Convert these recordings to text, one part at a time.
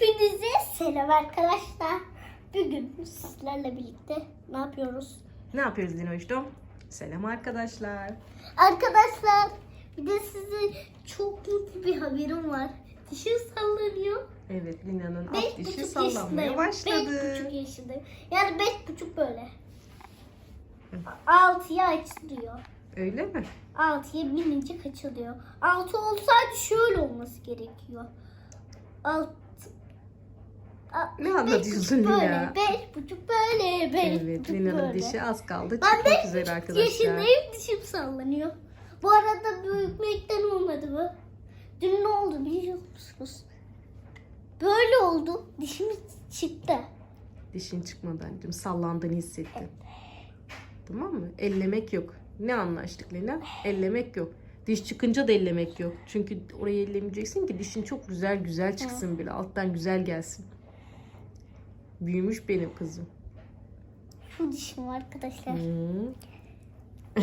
Hepinize selam arkadaşlar. Bugün sizlerle birlikte ne yapıyoruz? Ne yapıyoruz Dinoş'tum? Selam arkadaşlar. Arkadaşlar bir de size çok mutlu bir haberim var. Dişim sallanıyor. Evet Lina'nın alt dişi sallanmaya başladı. Beş buçuk yaşındayım. Yani beş buçuk böyle. Altıya açılıyor. Öyle mi? Altıya minicik açılıyor. Altı olsaydı şöyle olması gerekiyor. Alt, a- Ne anlatıyorsun böyle, Lina? Beş buçuk böyle, beş Evet buçuk Lina'nın böyle. dişi az kaldı. Ben Çıkmak beş üzere buçuk arkadaşlar. yaşındayım dişim sallanıyor. Bu arada büyümekten olmadı mı? Dün ne oldu biliyor musunuz? Böyle oldu. Dişimiz çıktı. Dişin çıkmadan anneciğim sallandığını hissettim. Tamam mı? Ellemek yok. Ne anlaştık Lina? Ellemek yok. Diş çıkınca da ellemek yok. Çünkü orayı ellemeyeceksin ki dişin çok güzel güzel çıksın bile. Alttan güzel gelsin. Büyümüş benim kızım. Şu dişim arkadaşlar. Hı.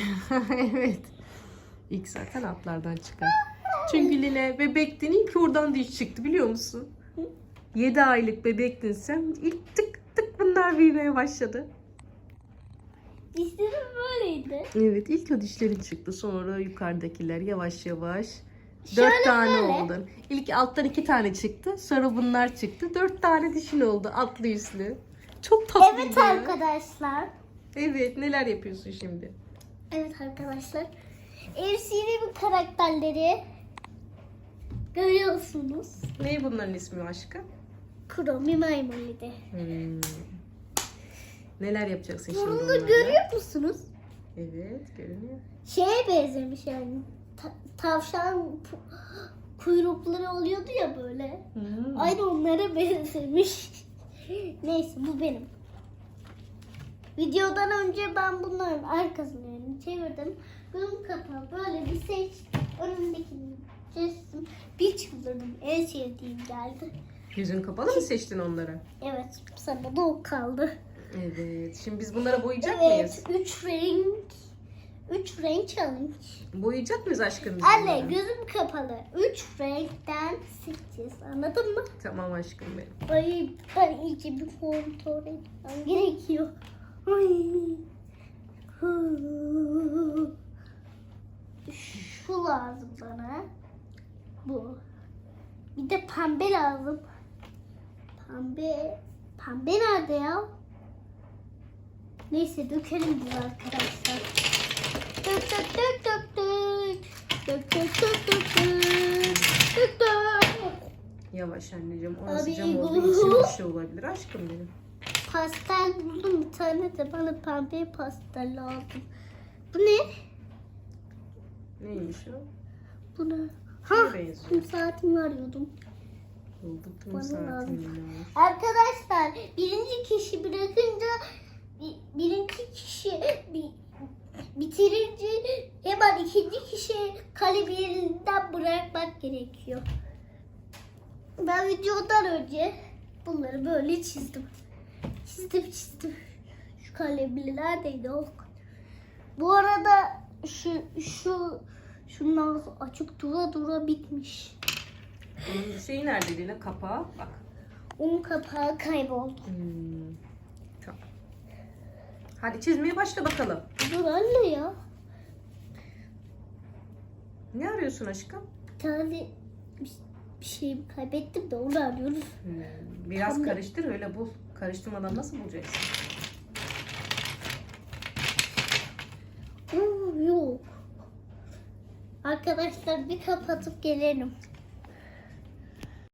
evet. İlk zaten atlardan çıkan. Çünkü Line bebektin ilk oradan diş çıktı biliyor musun? 7 aylık bebektin sen. İlk tık tık bunlar büyümeye başladı. Dişlerim böyleydi. Evet ilk o dişlerin çıktı. Sonra yukarıdakiler yavaş yavaş. Şöyle Dört tane böyle. oldu. İlk alttan iki tane çıktı. Sonra bunlar çıktı. Dört tane dişin oldu atlı üstlü. Çok tatlıydı. Evet arkadaşlar. Evet neler yapıyorsun şimdi? Evet arkadaşlar. Evsinemin karakterleri görüyorsunuz. Ne bunların ismi aşkım? Kromi maymunuydu. Hmm. Neler yapacaksın şimdi onlarla? görüyor musunuz? Evet görünüyor. Şeye benzemiş yani. Ta- tavşan kuyrukları oluyordu ya böyle. Hmm. Aynı onlara benzemiş. Neyse bu benim. Videodan önce ben bunların arkasını yani çevirdim. Gözüm kapalı böyle bir seç. Önümdekini seçtim. Bir çıldırdım. En sevdiğim geldi. Yüzün kapalı mı seçtin onları? Evet sana da o kaldı. Evet. Şimdi biz bunlara boyayacak Evet mıyız? üç renk. Üç renk challenge. Boyayacak mıyız aşkım biz Anne bunları? gözüm kapalı. Üç renkten seçeceğiz. Anladın mı? Tamam aşkım benim. Ay ben iyice bir kontrol etmem gerekiyor. Ay. Hı. Şu lazım bana. Bu. Bir de pembe lazım. Pembe. Pembe nerede ya? Neyse dökelim biz arkadaşlar. Yavaş anneciğim. Orası Abi, cam olduğu için bir şey olabilir aşkım benim. Pastel buldum bir tane de bana pembe pastel lazım. Bu ne? Neymiş o? Bu ne? Ha, benziyor? kum saatimi arıyordum. Bulduk tüm Bana lazım. Arkadaşlar birinci kişi bırakınca bırakmak gerekiyor. Ben videodan önce bunları böyle çizdim. Çizdim çizdim. Şu kalemli neredeydi o? Bu arada şu şu şunlar açık dura dura bitmiş. Bunun şeyi nerede Lina? Kapağı. Bak. Onun kapağı kayboldu. Hmm. Tamam. Hadi çizmeye başla bakalım. Dur anne ya. Ne arıyorsun aşkım? Tane bir, bir şey kaybettim de onu arıyoruz. Hmm, Biraz Tam- karıştır öyle bul. Karıştırmadan nasıl bulacaksın? Oo, yok. Arkadaşlar bir kapatıp gelelim.